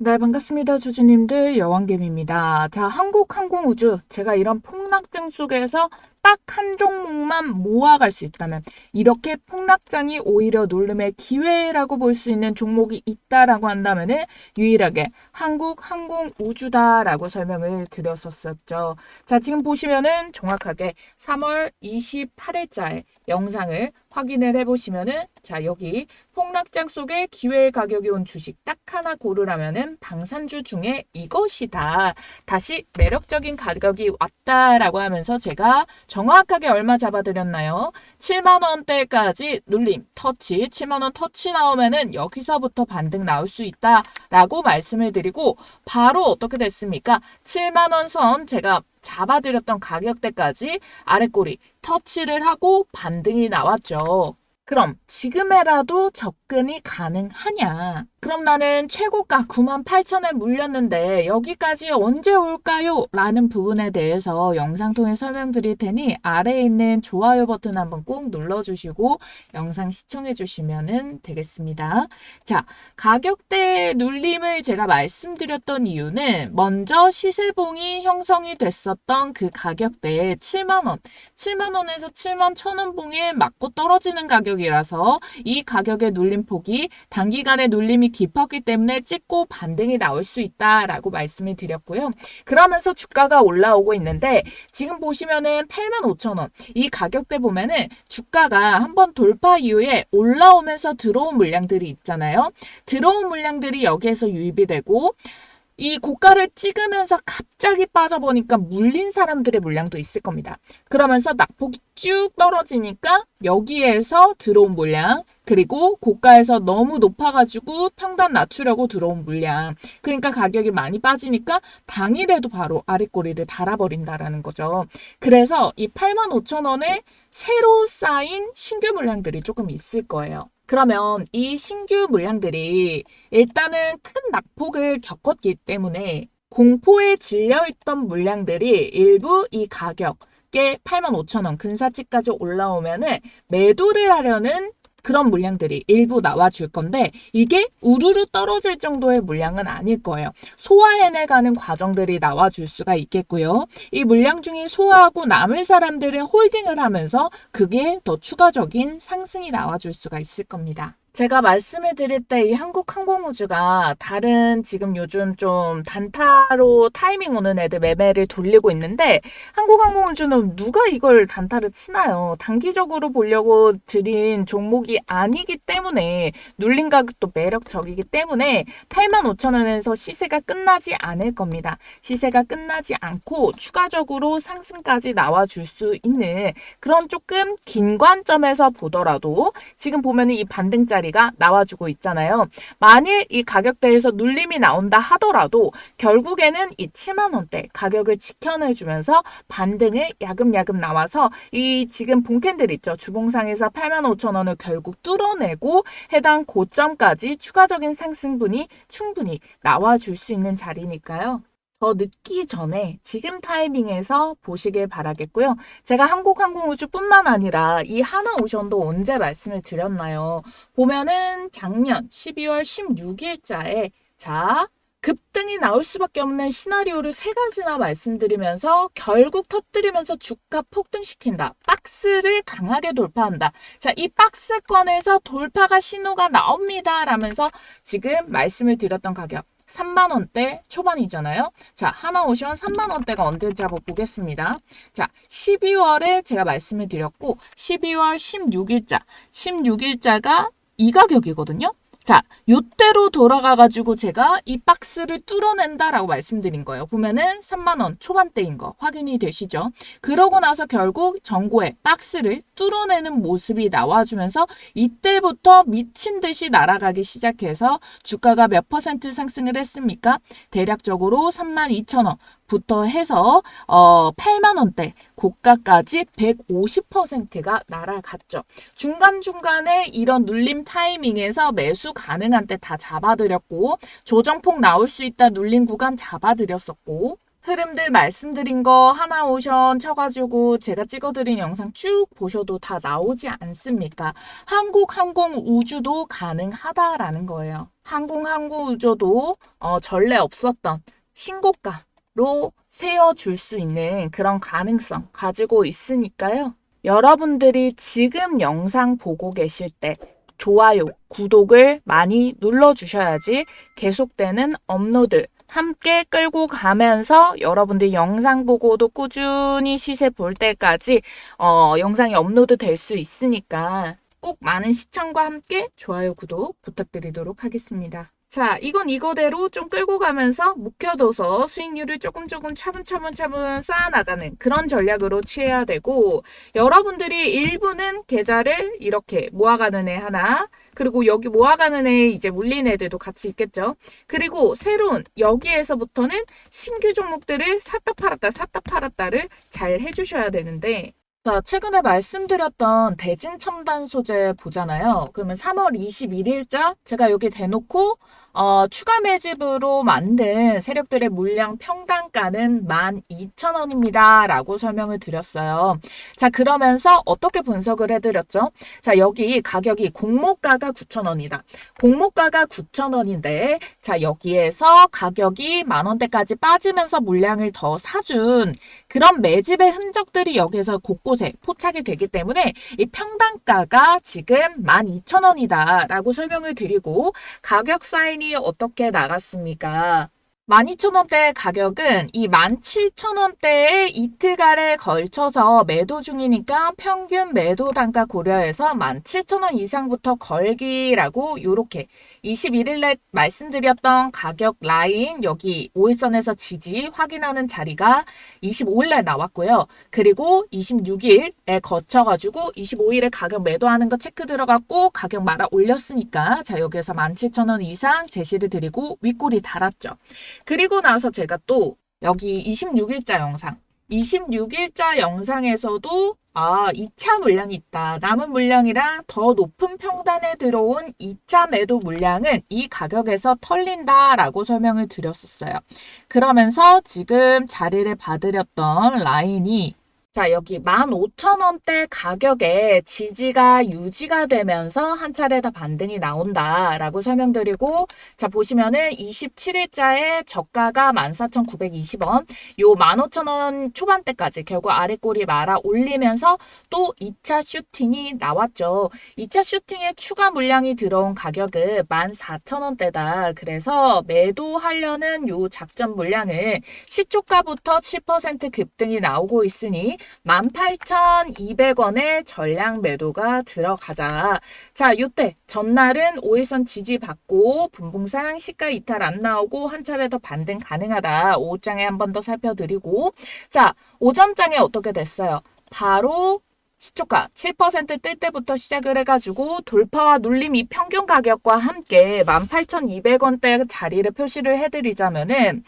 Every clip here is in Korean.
네, 반갑습니다. 주주님들, 여왕개미입니다. 자, 한국항공우주. 제가 이런 폭 락장 속에서 딱 한 종목만 모아갈 수 있다면, 이렇게 폭락장이 오히려 놀림의 기회라고 볼 수 있는 종목이 있다라고 한다면 은, 유일하게 한국 항공 우주다라고 설명을 드렸었었죠. 자, 지금 보시면은 정확하게 3월 28일자의 영상을 확인을 해보시면은, 자, 여기 폭락장 속에 기회의 가격이 온 주식 딱 하나 고르라면은 방산주 중에 이것이다. 다시 매력적인 가격이 왔다라고 하면서 제가 정확하게 얼마 잡아드렸나요? 7만 원대까지 눌림, 터치, 7만 원 터치 나오면은 여기서부터 반등 나올 수 있다 라고 말씀을 드리고 바로 어떻게 됐습니까? 7만 원 선 제가 잡아드렸던 가격대까지 아래꼬리 터치를 하고 반등이 나왔죠. 그럼 지금에라도 접근이 가능하냐? 그럼 나는 최고가 98,000에 물렸는데 여기까지 언제 올까요? 라는 부분에 대해서 영상 통해 설명드릴 테니 아래에 있는 좋아요 버튼 한번 꼭 눌러주시고 영상 시청해 주시면 되겠습니다. 자, 가격대 눌림을 제가 말씀드렸던 이유는 먼저 시세봉이 형성이 됐었던 그 가격대에 7만원, 7만원에서 7만 1천원 봉에 맞고 떨어지는 가격이라서 이 가격의 눌림폭이 단기간에 눌림이 깊었기 때문에 찍고 반등이 나올 수 있다라고 말씀을 드렸고요. 그러면서 주가가 올라오고 있는데 지금 보시면은 8만 5천 원. 이 가격대 보면은 주가가 한번 돌파 이후에 올라오면서 들어온 물량들이 있잖아요. 들어온 물량들이 여기에서 유입이 되고 이 고가를 찍으면서 갑자기 빠져보니까 물린 사람들의 물량도 있을 겁니다. 그러면서 낙폭이 쭉 떨어지니까 여기에서 들어온 물량, 그리고 고가에서 너무 높아가지고 평단 낮추려고 들어온 물량. 그러니까 가격이 많이 빠지니까 당일에도 바로 아랫꼬리를 달아버린다라는 거죠. 그래서 이 8만 5천 원에 새로 쌓인 신규 물량들이 조금 있을 거예요. 그러면 이 신규 물량들이 일단은 큰 낙폭을 겪었기 때문에 공포에 질려있던 물량들이 일부 이 가격에 8만 5천 원 근사치까지 올라오면은 매도를 하려는 그런 물량들이 일부 나와줄 건데 이게 우르르 떨어질 정도의 물량은 아닐 거예요. 소화해내가는 과정들이 나와줄 수가 있겠고요. 이 물량 중에 소화하고 남을 사람들의 홀딩을 하면서 그게 더 추가적인 상승이 나와줄 수가 있을 겁니다. 제가 말씀을 드릴 때 이 한국항공우주가 다른 지금 요즘 좀 단타로 타이밍 오는 애들 매매를 돌리고 있는데 한국항공우주는 누가 이걸 단타를 치나요? 단기적으로 보려고 드린 종목이 아니기 때문에 눌린 가격도 매력적이기 때문에 8만 5천 원에서 시세가 끝나지 않을 겁니다. 시세가 끝나지 않고 추가적으로 상승까지 나와줄 수 있는 그런 조금 긴 관점에서 보더라도 지금 보면 이 반등 짜리가 나와주고 있잖아요. 만일 이 가격대에서 눌림이 나온다 하더라도 결국에는 이 7만 원대 가격을 지켜내주면서 반등을 야금야금 나와서 이 지금 본캔들 있죠. 주봉상에서 8만 5천 원을 결국 뚫어내고 해당 고점까지 추가적인 상승분이 충분히 나와줄 수 있는 자리니까요. 더 늦기 전에 지금 타이밍에서 보시길 바라겠고요. 제가 한국항공우주뿐만 아니라 이 하나오션도 언제 말씀을 드렸나요? 보면은 작년 12월 16일자에 자 급등이 나올 수밖에 없는 시나리오를 세 가지나 말씀드리면서 결국 터뜨리면서 주가 폭등시킨다. 박스를 강하게 돌파한다. 자, 이 박스권에서 돌파가 신호가 나옵니다. 라면서 지금 말씀을 드렸던 가격. 3만 원대 초반이잖아요. 자, 하나 오션 3만 원대가 언제인지 한번 보겠습니다. 자, 12월에 제가 말씀을 드렸고 12월 16일자, 16일자가 이 가격이거든요. 자, 요때로 돌아가가지고 제가 이 박스를 뚫어낸다라고 말씀드린 거예요. 보면은 3만원 초반대인 거 확인이 되시죠? 그러고 나서 결국 전고에 박스를 뚫어내는 모습이 나와주면서 이때부터 미친 듯이 날아가기 시작해서 주가가 몇 퍼센트 상승을 했습니까? 대략적으로 3만 2천원. 부터 해서 어 8만 원대 고가까지 150%가 날아갔죠. 중간중간에 이런 눌림 타이밍에서 매수 가능한 때 다 잡아드렸고 조정폭 나올 수 있다 눌림 구간 잡아드렸었고 흐름들 말씀드린 거 하나 오션 쳐가지고 제가 찍어드린 영상 쭉 보셔도 다 나오지 않습니까? 한국 항공 우주도 가능하다라는 거예요. 항공 항공 우주도 어, 전례 없었던 신고가 로 세워줄 수 있는 그런 가능성 가지고 있으니까요. 여러분들이 지금 영상 보고 계실 때 좋아요, 구독을 많이 눌러주셔야지 계속되는 업로드 함께 끌고 가면서 여러분들 영상 보고도 꾸준히 시세 볼 때까지 어, 영상이 업로드 될 수 있으니까 꼭 많은 시청과 함께 좋아요, 구독 부탁드리도록 하겠습니다. 자, 이건 이거대로 좀 끌고 가면서 묵혀둬서 수익률을 조금 조금 차분차분 차분 쌓아나가는 그런 전략으로 취해야 되고 여러분들이 일부는 계좌를 이렇게 모아가는 애 하나 그리고 여기 모아가는 애 이제 물린 애들도 같이 있겠죠. 그리고 새로운 여기에서부터는 신규 종목들을 샀다 팔았다 샀다 팔았다를 잘 해주셔야 되는데 자, 최근에 말씀드렸던 대진 첨단 소재 보잖아요. 그러면 3월 21일자 제가 여기 대놓고 어, 추가 매집으로 만든 세력들의 물량 평단가는 12,000원입니다. 라고 설명을 드렸어요. 자, 그러면서 어떻게 분석을 해드렸죠? 자, 여기 가격이 공모가가 9,000원이다. 공모가가 9,000원인데, 자, 여기에서 가격이 만원대까지 빠지면서 물량을 더 사준 그런 매집의 흔적들이 여기서 곳곳에 포착이 되기 때문에 이 평단가가 지금 12,000원이다. 라고 설명을 드리고, 가격 사인이 어떻게 나갔습니까? 12,000원대 가격은 이 17,000원대에 이틀간에 걸쳐서 매도 중이니까 평균 매도 단가 고려해서 17,000원 이상부터 걸기라고 요렇게 21일에 말씀드렸던 가격 라인 여기 5일선에서 지지 확인하는 자리가 25일날 나왔고요. 그리고 26일에 거쳐가지고 25일에 가격 매도하는 거 체크 들어갔고 가격 말아 올렸으니까 자 여기에서 17,000원 이상 제시를 드리고 윗골이 달았죠. 그리고 나서 제가 또 여기 26일자 영상 26일자 영상에서도 아, 2차 물량이 있다. 남은 물량이랑 더 높은 평단에 들어온 2차 매도 물량은 이 가격에서 털린다 라고 설명을 드렸었어요. 그러면서 지금 자리를 받으렸던 라인이 자, 여기 15,000원대 가격에 지지가 유지가 되면서 한 차례 더 반등이 나온다라고 설명드리고 자, 보시면은 27일자에 저가가 14,920원, 요 15,000원 초반대까지 결국 아래 꼬리 말아 올리면서 또 2차 슈팅이 나왔죠. 2차 슈팅에 추가 물량이 들어온 가격은 14,000원대다. 그래서 매도하려는 요 작전 물량을 시초가부터 7% 급등이 나오고 있으니 18,200원의 전량 매도가 들어가자. 자, 요때 전날은 5일선 지지 받고 분봉상 시가 이탈 안 나오고 한 차례 더 반등 가능하다. 오후장에 한 번 더 살펴드리고 자, 오전장에 어떻게 됐어요? 바로 시초가 7%뜰 때부터 시작을 해가지고 돌파와 눌림이 평균 가격과 함께 18,200원대 자리를 표시를 해드리자면은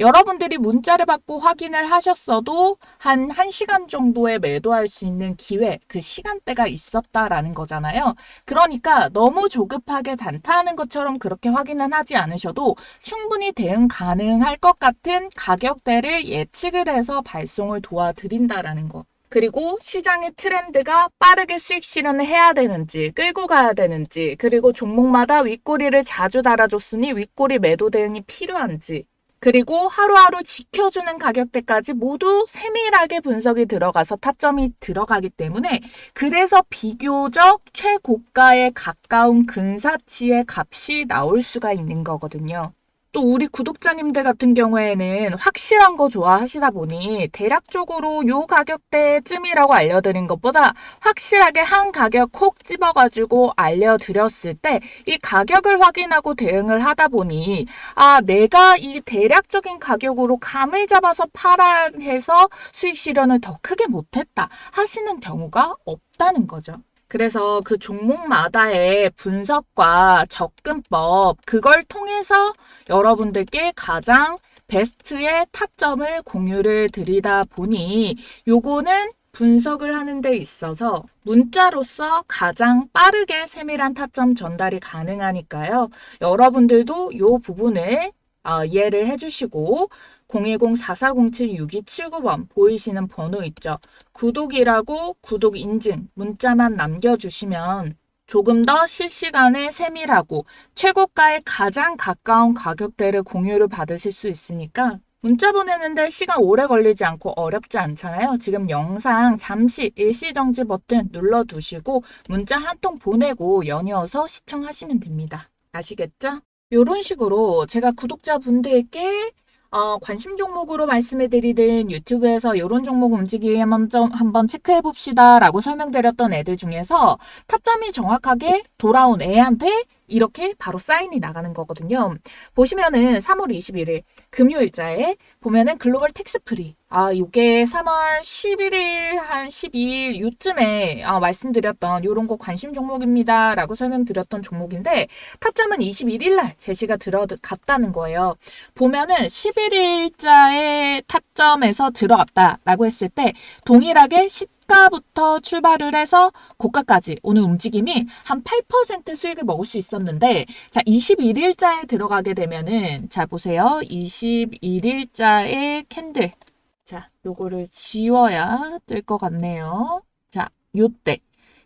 여러분들이 문자를 받고 확인을 하셨어도 한 1시간 정도에 매도할 수 있는 기회, 그 시간대가 있었다라는 거잖아요. 그러니까 너무 조급하게 단타하는 것처럼 그렇게 확인은 하지 않으셔도 충분히 대응 가능할 것 같은 가격대를 예측을 해서 발송을 도와드린다라는 거. 그리고 시장의 트렌드가 빠르게 수익 실현을 해야 되는지, 끌고 가야 되는지, 그리고 종목마다 윗꼬리를 자주 달아줬으니 윗꼬리 매도 대응이 필요한지, 그리고 하루하루 지켜주는 가격대까지 모두 세밀하게 분석이 들어가서 타점이 들어가기 때문에 그래서 비교적 최고가에 가까운 근사치의 값이 나올 수가 있는 거거든요. 또 우리 구독자님들 같은 경우에는 확실한 거 좋아하시다 보니 대략적으로 요 가격대쯤이라고 알려드린 것보다 확실하게 한 가격 콕 집어가지고 알려드렸을 때 이 가격을 확인하고 대응을 하다 보니 아 내가 이 대략적인 가격으로 감을 잡아서 팔아 해서 수익 실현을 더 크게 못했다 하시는 경우가 없다는 거죠. 그래서 그 종목마다의 분석과 접근법, 그걸 통해서 여러분들께 가장 베스트의 타점을 공유를 드리다 보니 요거는 분석을 하는 데 있어서 문자로서 가장 빠르게 세밀한 타점 전달이 가능하니까요. 여러분들도 요 부분을 어, 이해를 해주시고 010-4407-6279번 보이시는 번호 있죠. 구독이라고 구독 인증 문자만 남겨주시면 조금 더 실시간에 세밀하고 최고가에 가장 가까운 가격대를 공유를 받으실 수 있으니까 문자 보내는데 시간 오래 걸리지 않고 어렵지 않잖아요. 지금 영상 잠시 일시정지 버튼 눌러두시고 문자 한 통 보내고 연이어서 시청하시면 됩니다. 아시겠죠? 이런 식으로 제가 구독자분들께 어, 관심 종목으로 말씀해드리는 유튜브에서 이런 종목 움직임 한번, 한번 체크해 봅시다 라고 설명드렸던 애들 중에서 타점이 정확하게 돌아온 애한테 이렇게 바로 사인이 나가는 거거든요. 보시면은 3월 21일 금요일자에 보면은 글로벌 텍스 프리. 아, 이게 3월 11일 한 12일 요쯤에 아, 말씀드렸던 요런 거 관심 종목입니다. 라고 설명드렸던 종목인데 타점은 21일 날 제시가 들어갔다는 거예요. 보면은 11일자의 타점에서 들어갔다라고 했을 때 동일하게 시가부터 출발을 해서 고가까지 오는 움직임이 한 8% 수익을 먹을 수 있었는데 자 21일자에 들어가게 되면은 자 보세요 21일자의 캔들 자 요거를 지워야 뜰 것 같네요. 자 요때.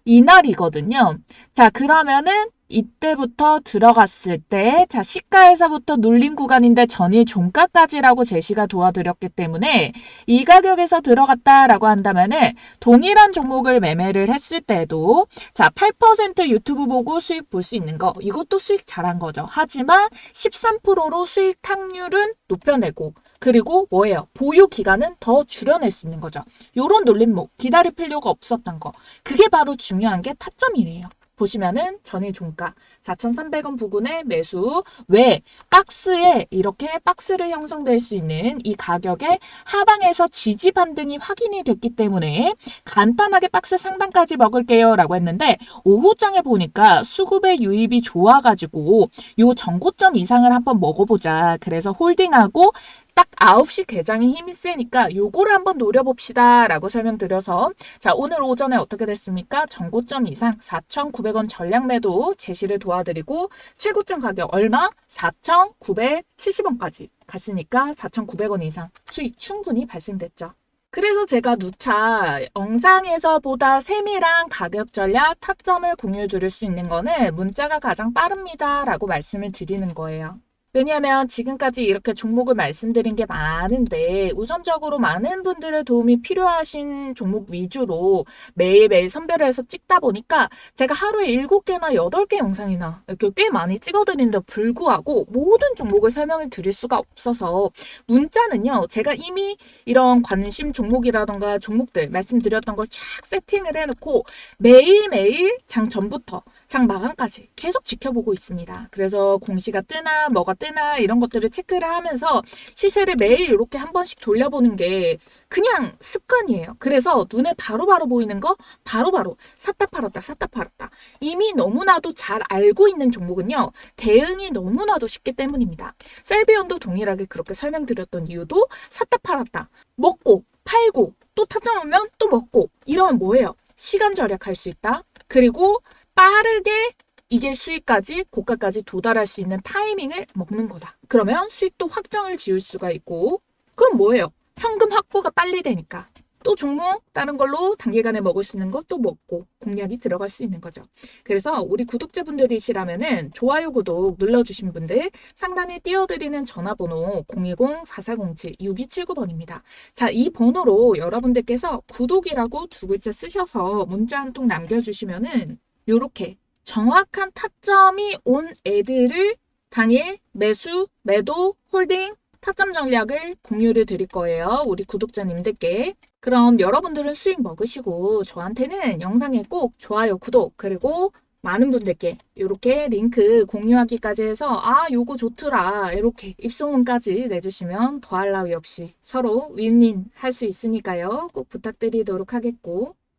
이날이거든요. 자 그러면은 이때부터 들어갔을 때, 자, 시가에서부터 눌린 구간인데 전일 종가까지라고 제시가 도와드렸기 때문에 이 가격에서 들어갔다라고 한다면은 동일한 종목을 매매를 했을 때도 자, 8% 유튜브 보고 수익 볼 수 있는 거, 이것도 수익 잘한 거죠. 하지만 13%로 수익 탁률은 높여내고 그리고 뭐예요? 보유 기간은 더 줄여낼 수 있는 거죠. 요런 놀림목, 기다릴 필요가 없었던 거. 그게 바로 중요한 게 타점이래요. 보시면은 전일 종가 4,300원 부근의 매수 왜 박스에 이렇게 박스를 형성될 수 있는 이 가격에 하방에서 지지 반등이 확인이 됐기 때문에 간단하게 박스 상단까지 먹을게요 라고 했는데 오후장에 보니까 수급의 유입이 좋아가지고 요 전고점 이상을 한번 먹어보자 그래서 홀딩하고 딱 9시 개장에 힘이 세니까 요거를 한번 노려봅시다 라고 설명드려서 자 오늘 오전에 어떻게 됐습니까? 전고점 이상 4,900원 전량 매도 제시를 도와드리고 최고점 가격 얼마? 4,970원까지 갔으니까 4,900원 이상 수익 충분히 발생됐죠. 그래서 제가 누차 영상에서 보다 세밀한 가격 전략 타점을 공유 드릴 수 있는 거는 문자가 가장 빠릅니다 라고 말씀을 드리는 거예요. 왜냐하면 지금까지 이렇게 종목을 말씀드린 게 많은데 우선적으로 많은 분들의 도움이 필요하신 종목 위주로 매일매일 선별을 해서 찍다 보니까 제가 하루에 7개나 8개 영상이나 이렇게 꽤 많이 찍어드리는데 불구하고 모든 종목을 설명을 드릴 수가 없어서 문자는요 제가 이미 이런 관심 종목이라던가 종목들 말씀드렸던 걸 쫙 세팅을 해놓고 매일매일 장 전부터 장 마감까지 계속 지켜보고 있습니다. 그래서 공시가 뜨나 뭐가 뜨나 이런 것들을 체크를 하면서 시세를 매일 이렇게 한 번씩 돌려보는 게 그냥 습관이에요. 그래서 눈에 바로바로 바로 보이는 거 바로바로 바로 샀다 팔았다 샀다 팔았다. 이미 너무나도 잘 알고 있는 종목은요. 대응이 너무나도 쉽기 때문입니다. 셀비언도 동일하게 그렇게 설명드렸던 이유도 샀다 팔았다. 먹고 팔고 또 타점 오면 또 먹고 이러면 뭐예요? 시간 절약할 수 있다. 그리고 빠르게 이게 수익까지 고가까지 도달할 수 있는 타이밍을 먹는 거다. 그러면 수익도 확정을 지을 수가 있고 그럼 뭐예요? 현금 확보가 빨리 되니까 또 종목 다른 걸로 단기간에 먹을 수 있는 것도 먹고 공략이 들어갈 수 있는 거죠. 그래서 우리 구독자분들이시라면은 좋아요 구독 눌러주신 분들 상단에 띄워드리는 전화번호 010-4407-6279번입니다. 자, 이 번호로 여러분들께서 구독이라고 두 글자 쓰셔서 문자 한 통 남겨주시면은 요렇게 정확한 타점이 온 애들을 당일 매수, 매도, 홀딩, 타점 전략을 공유를 드릴 거예요. 우리 구독자님들께. 그럼 여러분들은 수익 먹으시고 저한테는 영상에 꼭 좋아요, 구독, 그리고 많은 분들께 이렇게 링크 공유하기까지 해서 아 요거 좋더라 이렇게 입소문까지 내주시면 더할 나위 없이 서로 윈윈 할 수 있으니까요 꼭 부탁드리도록 하겠고